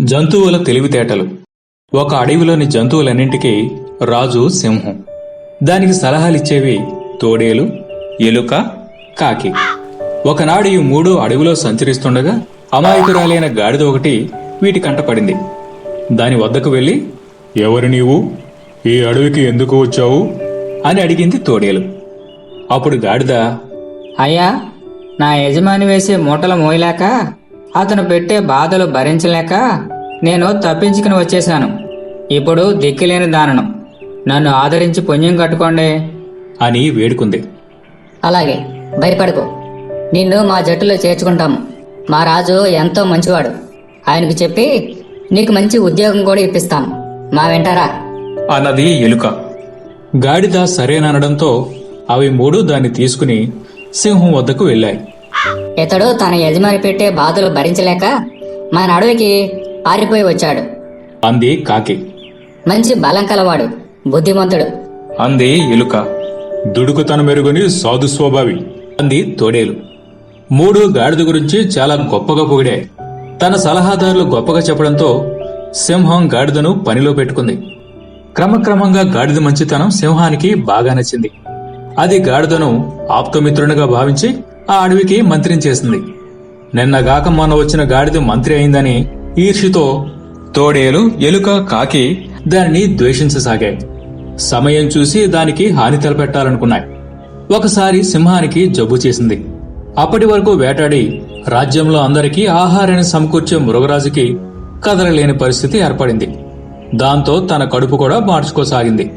జంతువుల తెలివితేటలు. ఒక అడవిలోని జంతువులన్నింటికీ రాజు సింహం. దానికి సలహాలిచ్చేవి తోడేలు ఎలుక కాకి. ఒకనాడు ఈ మూడు అడవిలో సంచరిస్తుండగా అమాయకురాలైన గాడిద ఒకటి వీటి కంటపడింది దాని వద్దకు వెళ్ళి ఎవరు నీవు? ఈ అడవికి ఎందుకు వచ్చావు? అని అడిగింది తోడేలు. అప్పుడు గాడిద అయ్యా నా యజమాని వేసే మూటలు మోయలేక అతను పెట్టే బాధలు భరించలేక నేను తప్పించుకుని వచ్చేశాను. ఇప్పుడు దిక్కులేని దానను నన్ను ఆదరించి పుణ్యం కట్టుకోండి. అని వేడుకుంది. అలాగే భయపడకు. నిన్ను మా జట్టులో చేర్చుకుంటాము. మా రాజు ఎంతో మంచివాడు. ఆయనకు చెప్పి నీకు మంచి ఉద్యోగం కూడా ఇప్పిస్తాము మా వెంటారా అన్నది ఎలుక. గాడిద సరేననడంతో అవి మూడు దాన్ని తీసుకుని సింహం వద్దకు వెళ్ళాయి. ఇతడు తన యజమాని పెట్టే బాధలు భరించలేక మన అడవికి పారిపోయి వచ్చాడు. అంది కాకి. మంచి బలం కలవాడు బుద్ధిమంతుడు. అంది ఎలుక. దుడుకుతన మెరుగుని సాధు స్వభావి అంది తోడేలు. మూడు గాడిద గురించి చాలా గొప్పగా పొగిడాయి తన సలహాదారులు గొప్పగా చెప్పడంతో సింహం గాడిదను పనిలో పెట్టుకుంది. క్రమక్రమంగా గాడిద మంచితనం సింహానికి బాగా నచ్చింది. అది గాడిదను ఆప్తమిత్రునిగా భావించి ఆ అడవికి మంత్రిని చేసింది. నిన్నగాక మొన్న వచ్చిన గాడిద మంత్రి అయిందని ఈర్షితో తోడేలు ఎలుక కాకి దానిని ద్వేషించసాగాయి. సమయం చూసి దానికి హాని తలపెట్టాలనుకున్నాయి. ఒకసారి సింహానికి జబ్బు చేసింది. అప్పటి వరకు వేటాడి రాజ్యంలో అందరికీ ఆహారాన్ని సమకూర్చే మృగరాజుకి కదలలేని పరిస్థితి ఏర్పడింది. దాంతో తన కడుపు కూడా మార్చుకోసాగింది.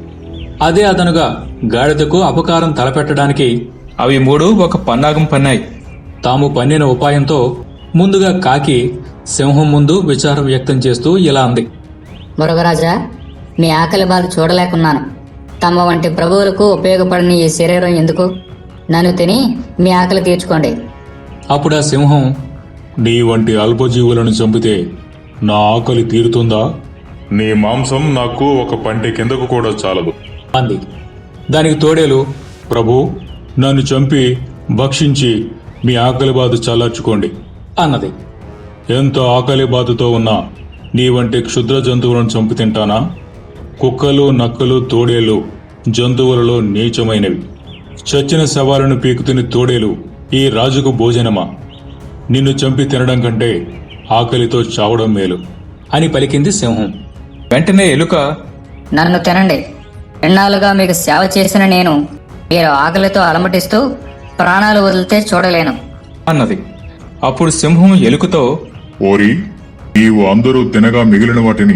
అదే అదనుగా గాడిదకు అపకారం తలపెట్టడానికి అవి మూడు ఒక పన్నాగం పన్నాయి. తాము పన్నిన ఉపాయంతో ముందుగా కాకి సింహం ముందు విచారం వ్యక్తం చేస్తూ ఇలా అంది. మురుగరాజా మీ ఆకలి బాధ చూడలేకున్నాను. తమ వంటి ప్రభువులకు ఉపయోగపడని ఈ శరీరం ఎందుకు? నన్ను తిని మీ ఆకలి తీర్చుకోండి. అప్పుడు ఆ సింహం నీ వంటి అల్పజీవులను చంపితే నా ఆకలి తీరుతుందా? నీ మాంసం నాకు ఒక పంటి కిందకు కూడా చాలదు. అంది. దానికి తోడేలు ప్రభు నన్ను చంపి భక్షించి మీ ఆకలి బాధ చల్లార్చుకోండి. అన్నది. ఎంత ఆకలి బాధతో ఉన్నా నీ వంటి క్షుద్ర జంతువులను చంపి తింటానా? కుక్కలు నక్కలు తోడేలు జంతువులలో నీచమైనవి. చచ్చిన శవాలను పీకుతుని తోడేలు ఈ రాజుకు భోజనమా? నిన్ను చంపి తినడం కంటే ఆకలితో చావడం మేలు. అని పలికింది సింహం. వెంటనే ఎలుక నన్ను తినండి. ఎన్నాళ్ళుగా మీకు సేవ చేసిన నేను మీరు ఆకలితో అలమటిస్తూ ప్రాణాలు వదిలితే చూడలేను. అన్నది. అప్పుడు సింహం ఎలుకతో ఓరి నీవు అందరూ తినగా మిగిలిన వాటిని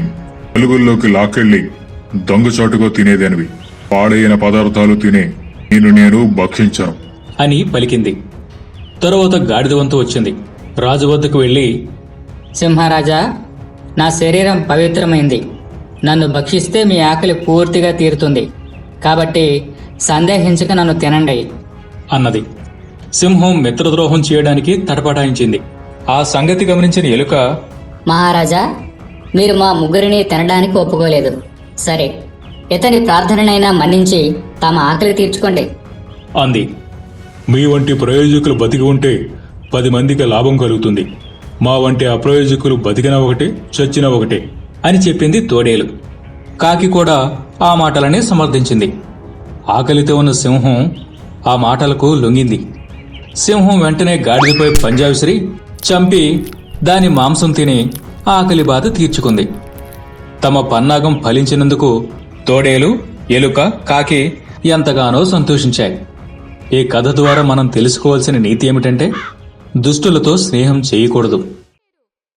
వెలుగుల్లోకి లాక్కెళ్ళి దొంగచాటుగా తినేదనివి. పాడైన పదార్థాలు తినే నేను నేను భక్షించను. అని పలికింది. తరువాత గాడిద వంతు వచ్చింది. రాజు వద్దకు వెళ్ళి సింహరాజా నా శరీరం పవిత్రమైంది. నన్ను భక్షిస్తే మీ ఆకలి పూర్తిగా తీరుతుంది. కాబట్టి సందేహించక నన్ను తినండి. అన్నది. సింహం మిత్రద్రోహం చేయడానికి తటపటాయించింది ఆ సంగతి గమనించిన ఎలుక మహారాజా మీరు మా ముగ్గురిని తినడానికి ఒప్పుకోలేదు. సరే ఇతని ప్రార్థననైనా మన్నించి తమ ఆకలి తీర్చుకోండి. అంది. మీ వంటి ప్రయోజకులు బతికి ఉంటే పది మందికి లాభం కలుగుతుంది. మా వంటి అప్రయోజకులు బతికిన ఒకటే చచ్చిన ఒకటే అని చెప్పింది తోడేలు. కాకి కూడా ఆ మాటలనే సమర్థించింది. ఆకలితో ఉన్న సింహం ఆ మాటలకు లొంగింది. సింహం వెంటనే గాడిదపై పంజా విసిరి చంపి దాని మాంసం తిని ఆకలి బాధ తీర్చుకుంది. తమ పన్నాగం ఫలించినందుకు తోడేలు ఎలుక కాకి ఎంతగానో సంతోషించాయి. ఈ కథ ద్వారా మనం తెలుసుకోవాల్సిన నీతి ఏమిటంటే దుష్టులతో స్నేహం చేయకూడదు.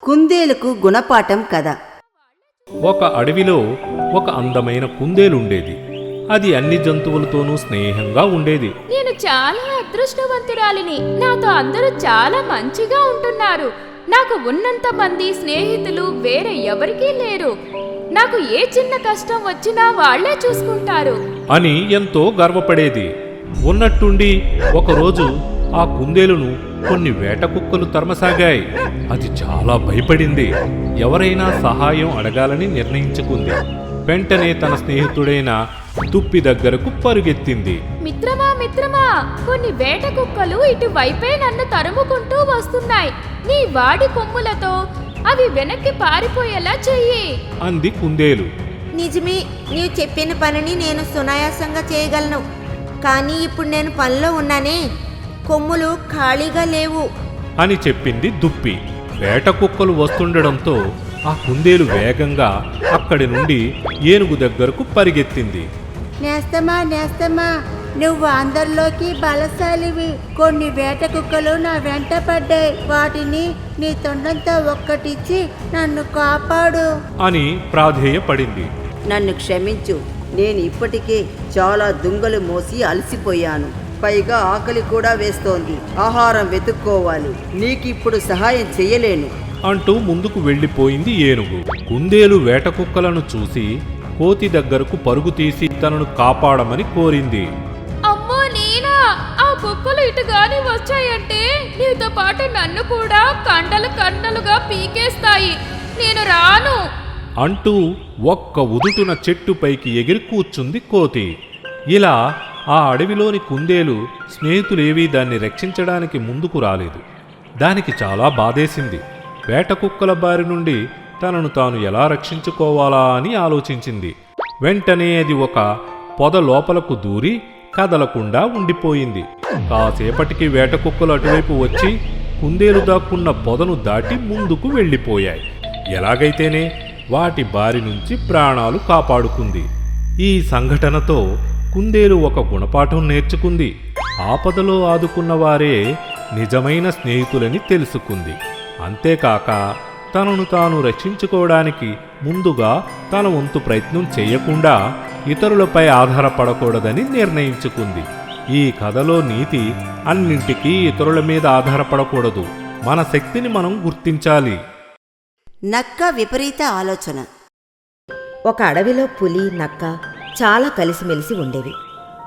కుందేలుకు గుణపాఠం కథ. ఒక అడవిలో ఒక అందమైన కుందేలుండేది అది అన్ని జంతువులతోనూ స్నేహంగా ఉండేది. నేను చాలా అదృష్టవంతురాలిని. నాతో అందరూ చాలా మంచిగా ఉంటున్నారు. నాకు ఉన్నంత మంది స్నేహితులు వేరే ఎవరికీ లేరు. నాకు ఏ చిన్న కష్టం వచ్చినా వాళ్ళే చూసుకుంటారు. అని ఎంతో గర్వపడేది. ఉన్నట్టుండి ఒకరోజు ఆ కుందేలును కొన్ని వేట కుక్కలు తరమసాగాయి. అది చాలా భయపడింది. ఎవరైనా సహాయం అడగాలని నిర్ణయించుకుంది. వెంటనే తన స్నేహితుడైన తుప్పి దగ్గరకు పరుగెత్తింది. మిత్రమా మిత్రమా కొన్ని వేట కుక్కలు ఇటువైపే నన్ను తరుముకుంటూ వస్తున్నాయి. నీ వాడి కొమ్ములతో అవి వెనక్కి పారిపోయేలా చెయ్యి. అంది కుందేలు. నిజమే నీవు చెప్పిన పనిని నేను సునాయాసంగా చేయగలను. కానీ ఇప్పుడు నేను పనిలో ఉన్నానే కొమ్ములు ఖాళీగా లేవు. అని చెప్పింది దుప్పి. వేట కుక్కలు వస్తుండడంతో ఆ కుందేలు వేగంగా అక్కడి నుండి ఏనుగు దగ్గరకు పరిగెత్తింది. నేస్తమా నేస్తమా నువ్వు అందరిలోకి బలశాలివి. కొన్ని వేట కుక్కలు నా వెంట పడ్డాయి. వాటిని నీ తొండంతో ఒక్కటిచ్చి నన్ను కాపాడు. అని ప్రాధేయపడింది. నన్ను క్షమించు. నేను ఇప్పటికే చాలా దుంగలు మోసి అలసిపోయాను. పైగా ఆకలి కూడా వేస్తోంది. ఆహారం వెతుక్కోవాలి. నీకిప్పుడు సహాయం చెయ్యలేను. అంటూ ముందుకు వెళ్ళిపోయింది ఏనుగు. కుందేలు వేట కుక్కలను చూసి కోతి దగ్గరకు పరుగు తీసి తనను కాపాడమని కోరింది. అమ్మో నేనా ఆ కుక్కలు ఇటు గాని వచ్చాయంటే నీతో పాటు నన్ను కూడా కండలు కండలుగా పీకేస్తాయి. నేను రాను. అంటూ ఒక్క ఉదుటున చెట్టుపైకి ఎగిరి కూర్చుంది కోతి. ఇలా ఆ అడవిలోని కుందేలు స్నేహితులేవీ దాన్ని రక్షించడానికి ముందుకు రాలేదు. దానికి చాలా బాధేసింది. వేట కుక్కల బారి నుండి తనను తాను ఎలా రక్షించుకోవాలా అని ఆలోచించింది. వెంటనే అది ఒక పొద లోపలకు దూరి కదలకుండా ఉండిపోయింది. కాసేపటికి వేట కుక్కలు అటువైపు వచ్చి కుందేలు దాక్కున్న పొదను దాటి ముందుకు వెళ్ళిపోయాయి. ఎలాగైతేనే వాటి బారి నుంచి ప్రాణాలు కాపాడుకుంది. ఈ సంఘటనతో కుందేలు ఒక గుణపాఠం నేర్చుకుంది. ఆపదలో ఆదుకున్న వారే నిజమైన స్నేహితులని తెలుసుకుంది. అంతేకాక తనను తాను రక్షించుకోవడానికి ముందుగా తన వంతు ప్రయత్నం చేయకుండా ఇతరులపై ఆధారపడకూడదని నిర్ణయించుకుంది. ఈ కథలో నీతి అన్నింటికీ ఇతరుల మీద ఆధారపడకూడదు. మన శక్తిని మనం గుర్తించాలి. నక్క విపరీత ఆలోచన. ఒక అడవిలో పులి నక్క చాలా కలిసిమెలిసి ఉండేవి.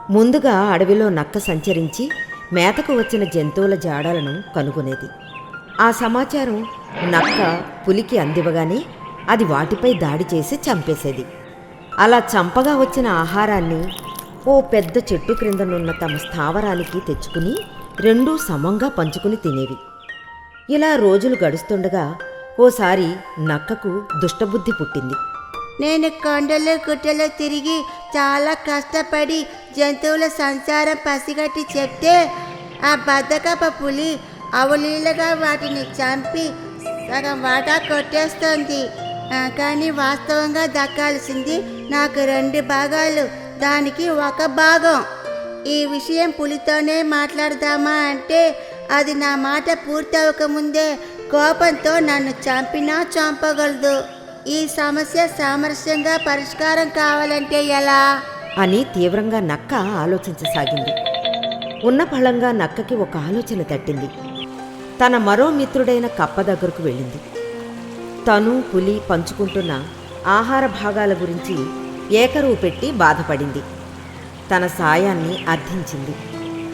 ముందుగా అడవిలో నక్క సంచరించి మేతకు వచ్చిన జంతువుల జాడలను కనుగొనేది. ఆ సమాచారం నక్క పులికి అందివ్వగానే అది వాటిపై దాడి చేసి చంపేసేది. అలా చంపగా వచ్చిన ఆహారాన్ని ఓ పెద్ద చెట్టు క్రిందనున్న తమ స్థావరానికి తెచ్చుకుని రెండూ సమంగా పంచుకుని తినేవి. ఇలా రోజులు గడుస్తుండగా ఓసారి నక్కకు దుష్టబుద్ధి పుట్టింది. నేను కొండలు గుట్టలు తిరిగి చాలా కష్టపడి జంతువుల సంచారం పసిగట్టి చెప్తే ఆ బద్దకప పులి అవలీలగా వాటిని చంపి సగం వాటా కొట్టేస్తోంది. కానీ వాస్తవంగా దక్కాల్సింది నాకు రెండు భాగాలు. దానికి ఒక భాగం. ఈ విషయం పులితోనే మాట్లాడదామా అంటే అది నా మాట పూర్తవకముందే కోపంతో నన్ను చంపినా చంపగలదు. ఈ సమస్య సామరస్యంగా పరిష్కారం కావాలంటే ఎలా? అని తీవ్రంగా నక్క ఆలోచించసాగింది. ఉన్న ఫలంగా నక్కకి ఒక ఆలోచన తట్టింది. తన మరో మిత్రుడైన కప్ప దగ్గరకు వెళ్ళింది. తను పులి పంచుకుంటున్న ఆహార భాగాల గురించి ఏకరువు పెట్టి బాధపడింది. తన సాయాన్ని అర్థించింది.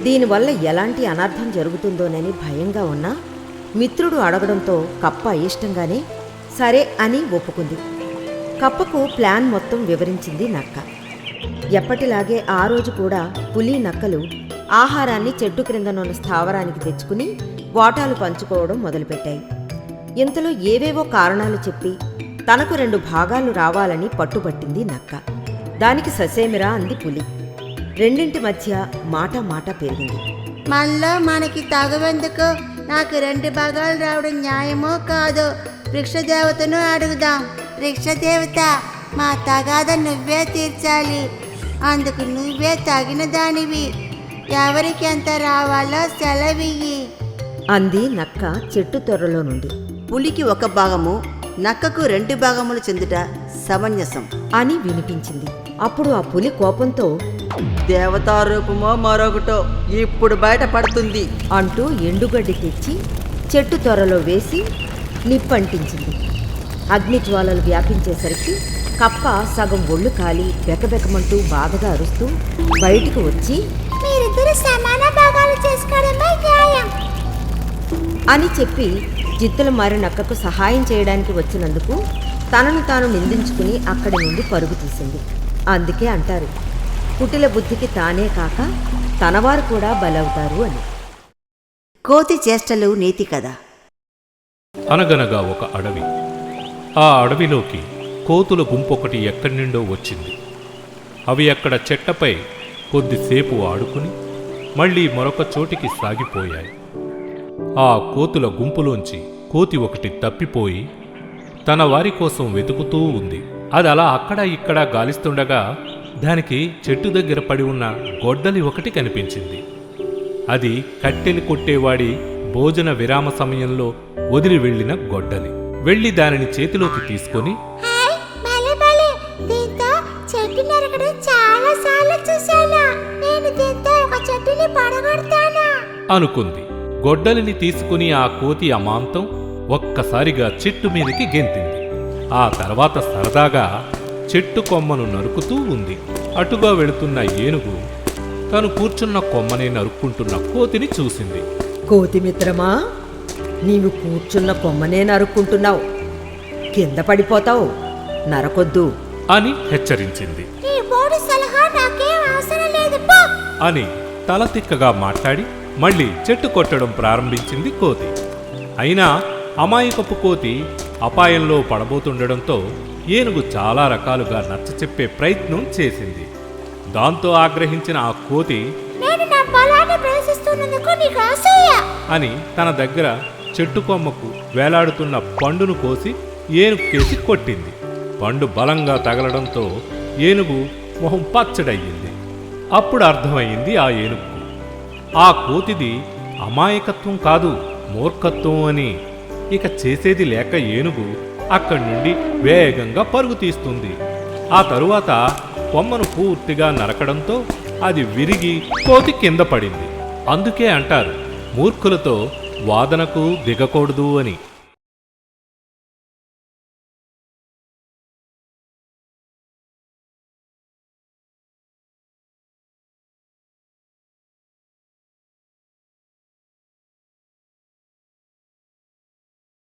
దీనివల్ల ఎలాంటి అనర్థం జరుగుతుందోనని భయంగా ఉన్నా మిత్రుడు అడగడంతో కప్ప ఇష్టంగానే సరే అని ఒప్పుకుంది. కప్పకు ప్లాన్ మొత్తం వివరించింది నక్క. ఎప్పటిలాగే ఆ రోజు కూడా పులి నక్కలు ఆహారాన్ని చెట్టు క్రిందనున్న స్థావరానికి తెచ్చుకుని వాటాలు పంచుకోవడం మొదలుపెట్టాయి. ఇంతలో ఏవేవో కారణాలు చెప్పి తనకు రెండు భాగాలు రావాలని పట్టుబట్టింది నక్క. దానికి ససేమిరా అంది పులి. రెండింటి మధ్య మాట మాట పెరిగింది. మళ్ళా మనకి తగవెందుకు? నాకు రెండు భాగాలు రావడం న్యాయమో కాదో? వృక్షదేవతను అడుగుదాం. వృక్షదేవత మా తగాద నువ్వే తీర్చాలి. అందుకు నువ్వే తగిన దానివి. ఎవరికి ఎంత రావాలో సెలవియ్యి. అంది నక్క చెట్టు తొర్రలో నుండి. పులికి ఒక భాగము నక్కకు రెండు భాగములు చెందుట సమంజసం. అని వినిపించింది. అప్పుడు ఆ పులి కోపంతో దేవతా రూపమో మరొకటో ఇప్పుడు బయటపడుతుంది అంటూ ఎండుగడ్డి తెచ్చి చెట్టు త్వరలో వేసి నిప్పంటించింది. అగ్నిజ్వాలలు వ్యాపించేసరికి కప్ప సగం ఒళ్ళు కాలి బెకబెకమంటూ బాధగా అరుస్తూ బయటికి వచ్చి మీరిద్దరు సమాన అని చెప్పి జిత్తుల మారి నక్కకు సహాయం చేయడానికి వచ్చినందుకు తనను తాను నిందించుకుని అక్కడి నుండి పరుగు తీసింది. అందుకే అంటారు కుటిల బుద్ధికి తానే కాక తనవారు కూడా బలవుతారు అని. కోతి చేష్టలు నీతి కదా అనగనగా ఒక అడవి. ఆ అడవిలోకి కోతుల గుంపొకటి ఎక్కడి నుండో వచ్చింది. అవి అక్కడ చెట్టపై కొద్దిసేపు ఆడుకుని మళ్ళీ మరొక చోటికి సాగిపోయాయి. ఆ కోతుల గుంపులోంచి కోతి ఒకటి తప్పిపోయి తన వారి కోసం వెతుకుతూ ఉంది. అది అలా అక్కడ ఇక్కడ గాలిస్తుండగా దానికి చెట్టు దగ్గర పడి ఉన్న గొడ్డలి ఒకటి కనిపించింది. అది కట్టెలు కొట్టేవాడి భోజన విరామ సమయంలో వదిలి వెళ్ళిన గొడ్డలి. వెళ్ళి దానిని చేతిలోకి తీసుకొని అనుకుంది. గొడ్డలిని తీసుకుని ఆ కోతి అమాంతం ఒక్కసారిగా చెట్టు మీదకి గెంతింది. ఆ తర్వాత సరదాగా చెట్టు కొమ్మను నరుకుతూ ఉంది. అటుగా వెళుతున్న ఏనుగు తను కూర్చున్న కొమ్మనే నరుక్కుంటున్న కోతిని చూసింది. కోతి మిత్రమా నీవు కూర్చున్న కొమ్మనే నరుక్కుంటున్నావు. కింద పడిపోతావు. నరకొద్దు. అని హెచ్చరించింది. నీ బోడి సలహా నాకేం అవసరం లేదు పో అని తల తిక్కగా మాట్లాడి మళ్ళీ చెట్టు కొట్టడం ప్రారంభించింది కోతి. అయినా అమాయకపు కోతి అపాయంలో పడబోతుండడంతో ఏనుగు చాలా రకాలుగా నచ్చచెప్పే ప్రయత్నం చేసింది. దాంతో ఆగ్రహించిన ఆ కోతి అని తన దగ్గర చెట్టు కొమ్మకు వేలాడుతున్న పండును కోసి ఏనుగుకేసి కొట్టింది. పండు బలంగా తగలడంతో ఏనుగు మొహం పచ్చడయ్యింది. అప్పుడు అర్థమయ్యింది ఆ ఏనుగుకు ఆ కోతిది అమాయకత్వం కాదు మూర్ఖత్వం అని. ఇక చేసేది లేక ఏనుగు అక్కడి నుండి వేగంగా పరుగు తీస్తుంది. ఆ తరువాత కొమ్మను పూర్తిగా నరకడంతో అది విరిగి కోతి కింద పడింది. అందుకే అంటారు మూర్ఖులతో వాదనకు దిగకూడదు అని.